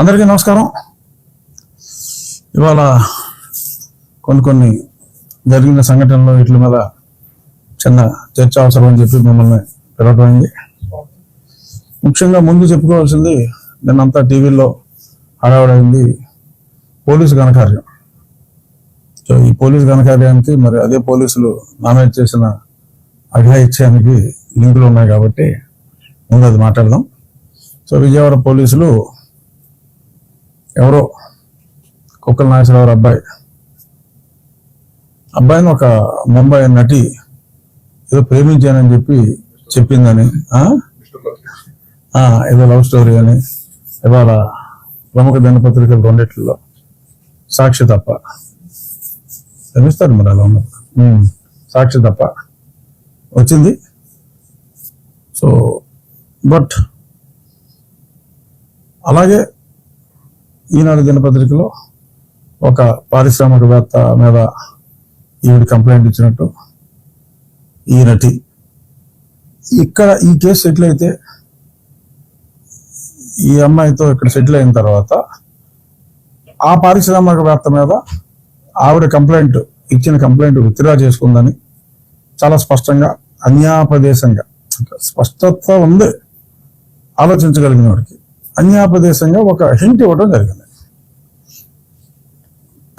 అందరికీ నమస్కారం. ఇవాళ కొన్ని కొన్ని జరిగిన సంఘటనలు వీటి మీద చిన్న చర్చ అవసరం అని చెప్పి మిమ్మల్ని పిలవటమైంది. ముఖ్యంగా ముందు చెప్పుకోవాల్సింది నిన్నంతా టీవీలో హడావుడైంది పోలీసు ఘనకార్యం. సో ఈ పోలీసు ఘనకార్యానికి మరి అదే పోలీసులు నామినేట్ చేసిన అఘాయిత్యానికి లింకులు ఉన్నాయి కాబట్టి ముందు అది మాట్లాడదాం. సో విజయవాడ పోలీసులు ఎవరో? కుక్కల నాగేశ్వరరావు అబ్బాయి. అబ్బాయిని ఒక ముంబై నటి ఏదో ప్రేమించానని చెప్పి చెప్పిందని ఆ? ఏదో లవ్ స్టోరీ అని. ఇవాళ ప్రముఖ దినపత్రికలు రెండిట్లో సాక్షి తప్ప. క్షమిస్తారు మరి అలా ఉన్నారు. సాక్షి తప్ప. వచ్చింది? సో బట్ అలాగే ఈనాడు దినపత్రికలో ఒక పారిశ్రామికవేత్త మీద ఈవిడ కంప్లైంట్ ఇచ్చినట్టు ఈ నటి. ఇక్కడ ఈ కేసు సెటిల్ అయితే ఈ అమ్మాయితో ఇక్కడ సెటిల్ అయిన తర్వాత ఆ పారిశ్రామికవేత్త మీద ఆవిడ కంప్లైంట్ ఇచ్చిన కంప్లైంట్ విత్డ్రా చేసుకుందని చాలా స్పష్టంగా అన్యాపదేశంగా స్పష్టత ఉంది ఆలోచించగలిగిన వాడికి. అన్యాపదేశంగా ఒక హింట్ ఇవ్వడం జరిగింది.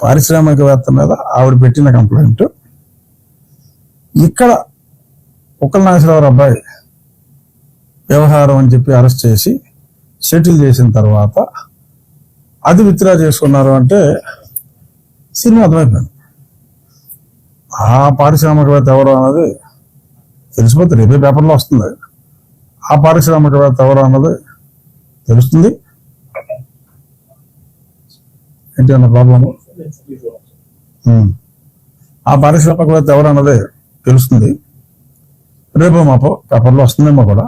పారిశ్రామికవేత్త మీద ఆవిడ పెట్టిన కంప్లైంట్. ఇక్కడ ఉక్కల నాగేశ్వరరావు అబ్బాయి వ్యవహారం అని చెప్పి అరెస్ట్ చేసి సెటిల్ చేసిన తర్వాత అది విత్డ్రా చేసుకున్నారు అంటే సినిమా అర్థమైపోయింది. ఆ పారిశ్రామికవేత్త ఎవరు అన్నది తెలిసిపోతుంది రేపే పేపర్లో వస్తుంది. ఆ పారిశ్రామికవేత్త ఎవరు అన్నది తెలుస్తుంది. ఏంటి అన్న ప్రాబ్లము? ఆ పారిశ్రామికవేత్త ఎవరు అన్నదే తెలుస్తుంది. రేపు మాపో పేపర్లో వస్తుందేమో కూడా.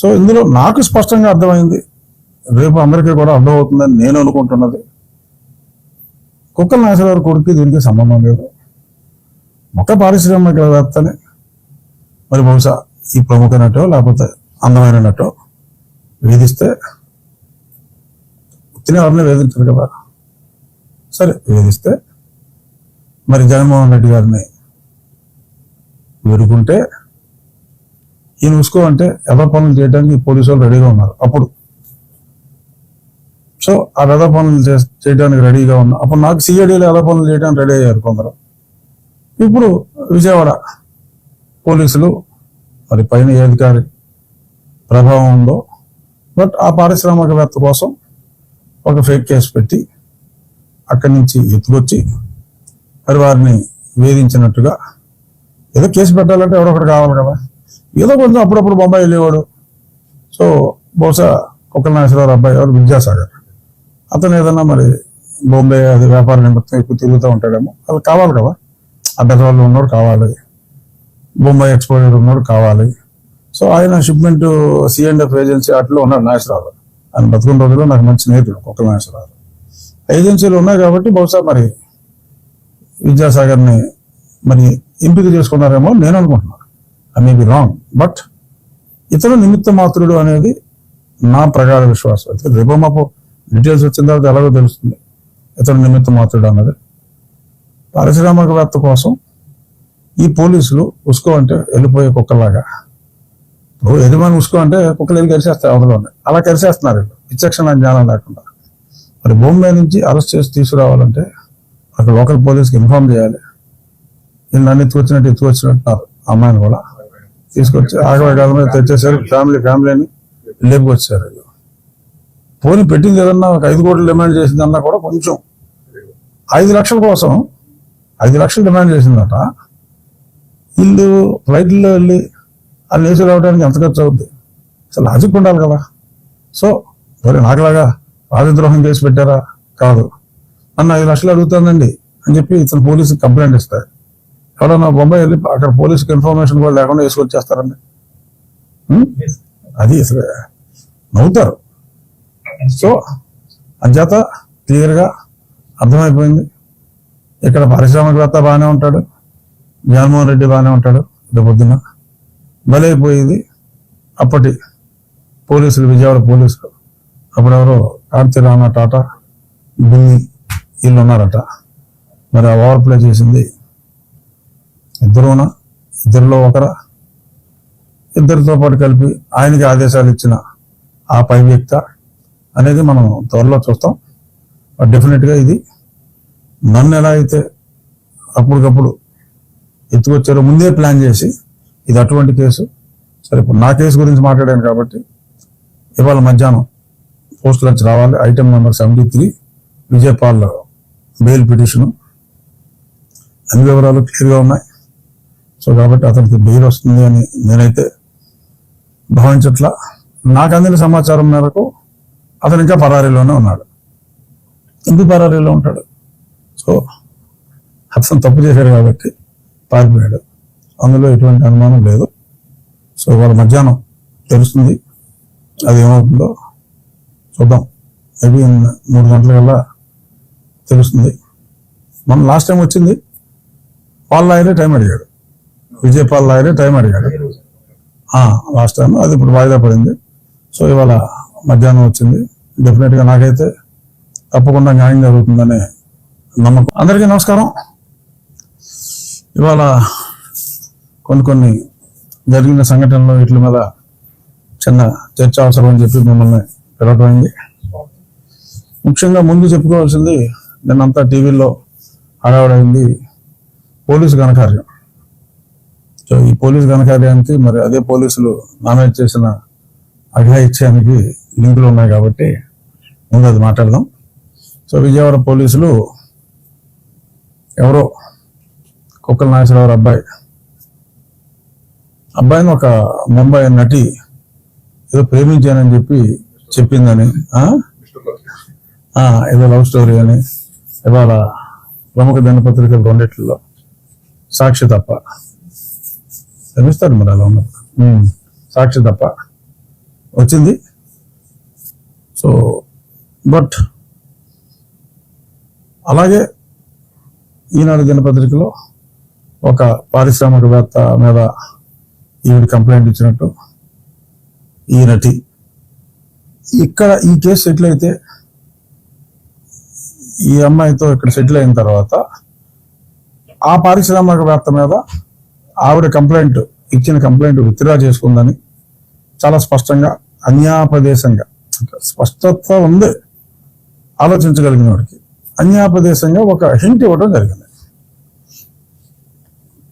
సో ఇందులో నాకు స్పష్టంగా అర్థమైంది. రేపు అందరికీ కూడా అర్థమవుతుందని నేను అనుకుంటున్నది. కుక్కల నాగేశ్వరరావు కొడుకు దీనికి సంబంధం లేదు. ఒక పారిశ్రామికవేత్తని మరి బహుశా ఈ ప్రముఖ నటో లేకపోతే అందమైన నటో వేధిస్తే తినే ఎవరిని వేధించరు కదా. సరే వేధిస్తే మరి జగన్మోహన్ రెడ్డి గారిని వేడుకుంటే ఈయన ఉసుకో అంటే ఎద పనులు చేయడానికి పోలీసు వాళ్ళు రెడీగా ఉన్నారు? అప్పుడు. సో ఆ రథ పనులు చేయడానికి రెడీగా ఉన్నా అప్పుడు నాకు సిఐడిలో ఎద పనులు చేయడానికి రెడీ అయ్యారు కొందరు. ఇప్పుడు విజయవాడ పోలీసులు మరి పైన ఏ అధికారి ప్రభావం ఉందో బట్ ఆ పారిశ్రామికవేత్త కోసం ఒక ఫేక్ కేసు పెట్టి అక్కడి నుంచి ఎత్తుకొచ్చి మరి వారిని వేధించినట్టుగా ఏదో కేసు పెట్టాలంటే ఎవరొకటి ఒకటి కావాలి కదా. ఏదో కొంచెం అప్పుడప్పుడు బొంబాయి వెళ్ళేవాడు. సో బహుశా కుక్కల నాగేశ్వరరావు అబ్బాయి ఎవరు? విద్యాసాగర్. అతను ఏదన్నా మరి బొంబాయి అది వ్యాపార నిమిత్తం ఎక్కువ తిరుగుతూ ఉంటాడేమో. అది కావాలి కదా. ఆ ఉన్నోడు కావాలి. బొంబాయి ఎక్స్పోర్టర్ ఉన్నాడు కావాలి. సో ఆయన షిప్మెంట్ సిఎండ్ఎఫ్ ఏజెన్సీ అట్లా ఉన్నాడు నాగేశ్వరరావు. ఆయన బతుకున్న రోజుల్లో నాకు మంచి స్నేహితుడు కుక్కల నాగేశ్వరరావు. ఏజెన్సీలు ఉన్నాయి కాబట్టి బహుశా మరి విద్యాసాగర్ని మరి ఎంపిక చేసుకున్నారేమో నేను అనుకుంటున్నాను. I may be wrong but ఇతను నిమిత్త మాత్రుడు అనేది నా ప్రగాఢ విశ్వాసం. అయితే రేపో మాపు డీటెయిల్స్ వచ్చిన తర్వాత ఎలాగో తెలుస్తుంది ఇతను నిమిత్త మాత్రుడు అన్నది. పారిశ్రామికవేత్త కోసం ఈ పోలీసులు ఉసుకో అంటే వెళ్ళిపోయే కుక్కలాగా. ఇప్పుడు యజమాని ఉసుకో అంటే కుక్కలు వెళ్ళి కరిసేస్తాయి అవతల అలా కరిసేస్తున్నారు వీళ్ళు. విచక్షణ జ్ఞానం లేకుండా. మరి బొంబాయి నుంచి అరెస్ట్ చేసి తీసుకురావాలంటే అక్కడ లోకల్ పోలీస్కి ఇన్ఫార్మ్ చేయాలి. వీళ్ళు అన్ని ఎత్తుకొచ్చినట్టు ఎత్తుకొచ్చినట్టున్నారు అమ్మాయిని కూడా తీసుకొచ్చి ఆగవే కాదు మీద తెచ్చేసారు ఫ్యామిలీ ఫ్యామిలీని లేపుకొచ్చారు. వీళ్ళు. పోనీ పెట్టింది ఏదన్నా ఒక ఐదు కోట్లు డిమాండ్ చేసిందన్నా కూడా కొంచెం. ఐదు లక్షల కోసం ఐదు లక్షలు డిమాండ్ చేసిందట. వీళ్ళు ఫ్లైట్లో వెళ్ళి ఆ వేసి రావడానికి ఎంత ఖర్చు అవుద్ది? అసలు లాజిక్ ఉండాలి కదా. సో మరి నాకులాగా రాజద్రోహం చేసి పెట్టారా? కాదు. నన్ను ఐదు లక్షలు అడుగుతానండి అని చెప్పి ఇతను పోలీసుకి కంప్లైంట్ ఇస్తారు. ఎవడన్నా బొంబాయి వెళ్ళి అక్కడ పోలీసుకి ఇన్ఫర్మేషన్ కూడా లేకుండా వేసుకొచ్చేస్తారండి. అది అసలు నవ్వుతారు. సో అంచేత క్లియర్గా అర్థమైపోయింది. ఇక్కడ పారిశ్రామికవేత్త బాగానే ఉంటాడు. జగన్మోహన్ రెడ్డి బాగానే ఉంటాడు రేపు పొద్దున్న. బలైపోయేది అప్పటి పోలీసులు విజయవాడ పోలీసులు. అప్పుడెవరో కార్తీ రానా టాటా బిల్లి వీళ్ళు ఉన్నారట. మరి ఆ ఓవర్ ప్లే చేసింది ఇద్దరునా? ఇద్దరిలో ఒకరా? ఇద్దరితో పాటు కలిపి ఆయనకి ఆదేశాలు ఇచ్చిన ఆ పై వ్యక్త అనేది మనం త్వరలో చూస్తాం. డెఫినెట్గా ఇది నన్ను ఎలా అయితే అప్పటికప్పుడు ఎత్తుకొచ్చారో ముందే ప్లాన్ చేసి ఇది అటువంటి కేసు. సరే ఇప్పుడు నా కేసు గురించి మాట్లాడాను కాబట్టి ఇవాళ మధ్యాహ్నం పోస్టులు వచ్చి రావాలి. Item number seventy three Vijaypal bail petition. అన్ని వివరాలు క్లియర్గా ఉన్నాయి. సో కాబట్టి అతనికి బెయిల్ వస్తుంది అని నేనైతే భావించట్లా. నాకు అందిన సమాచారం మేరకు అతను ఇంకా పరారీలోనే ఉన్నాడు. ఎందుకు పరారీలో ఉంటాడు? సో అతను తప్పు చేశాడు కాబట్టి పారిపోయాడు. అందులో ఎటువంటి అనుమానం లేదు. సో వాళ్ళ మధ్యాహ్నం తెలుస్తుంది. అది ఏమవుతుందో చూద్దాం. మేబీ మూడు గంటల కల్లా తెలుస్తుంది. మనం లాస్ట్ టైం వచ్చింది. పాల్ లాయరే టైం అడిగాడు. విజయపాల్ లాయరే టైం అడిగాడు. లాస్ట్ టైం అది ఇప్పుడు వాయిదా పడింది. సో ఇవాళ మధ్యాహ్నం వచ్చింది. డెఫినెట్గా నాకైతే తప్పకుండా న్యాయం జరుగుతుందనే నమ్మకం. అందరికీ నమస్కారం. ఇవాళ కొన్ని కొన్ని జరిగిన సంఘటనలు వీటి మీద చిన్న చర్చ అవసరం అని చెప్పి మిమ్మల్ని పెరగటమైంది ముఖ్యంగా ముందు చెప్పుకోవాల్సింది నిన్నంతా టీవీలో హడావుడైంది పోలీసు ఘనకార్యం. సో ఈ పోలీసు ఘనకార్యానికి మరి అదే పోలీసులు నామినేట్ చేసిన అఘాయిత్యానికి లింకులు ఉన్నాయి కాబట్టి ముందు అది మాట్లాడదాం. సో విజయవాడ పోలీసులు ఎవరో కుక్కల నాగేశ్వరరావు అబ్బాయి. అబ్బాయిని ఒక ముంబై నటి ఏదో ప్రేమించానని చెప్పి చెప్పిందని ఏదో లవ్ స్టోరీ అని. ఇవాళ ప్రముఖ దినపత్రికలు రెండిట్లో సాక్షి తప్ప. క్షమిస్తారు మరి అలా ఉన్నది సాక్షి తప్ప వచ్చింది. సో బట్ అలాగే ఈనాడు దినపత్రికలో ఒక పారిశ్రామికవేత్త మీద ఈవిడ కంప్లైంట్ ఇచ్చినట్టు ఈ నటి ఇక్కడ ఈ కేసు సెటిల్ అయితే ఈ అమ్మాయితో ఇక్కడ సెటిల్ అయిన తర్వాత ఆ పారిశ్రామికవేత్త మీద ఆవిడ కంప్లైంట్ ఇచ్చిన కంప్లైంట్ విత్డ్రా చేసుకుందని చాలా స్పష్టంగా అన్యాపదేశంగా స్పష్టత ఉంది ఆలోచించగలిగిన వాడికి. అన్యాపదేశంగా ఒక హింట్ ఇవ్వడం జరిగింది.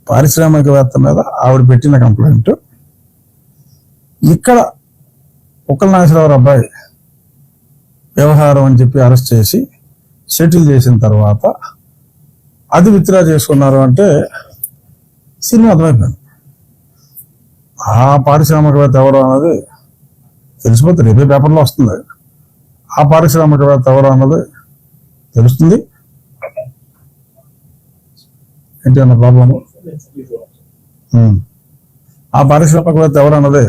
పారిశ్రామికవేత్త మీద ఆవిడ పెట్టిన కంప్లైంట్ ఇక్కడ ఉక్కల నాగేశ్వరరావు అబ్బాయి. వ్యవహారం అని చెప్పి అరెస్ట్ చేసి సెటిల్ చేసిన తర్వాత అది విత్డ్రా చేసుకున్నారు అంటే సినిమా అర్థమైపోయింది. ఆ పారిశ్రామికవేత్త ఎవరు అన్నది తెలిసిపోతుంది రేపే పేపర్లో వస్తుంది. ఆ పారిశ్రామికవేత్త ఎవరు అన్నది తెలుస్తుంది. ఏంటి అన్న ప్రాబ్లము? ఆ పారిశ్రామికవేత్త ఎవరు అన్నది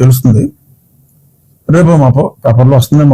తెలుస్తుంది. రేపు మాపో పేపర్లో వస్తుందేమో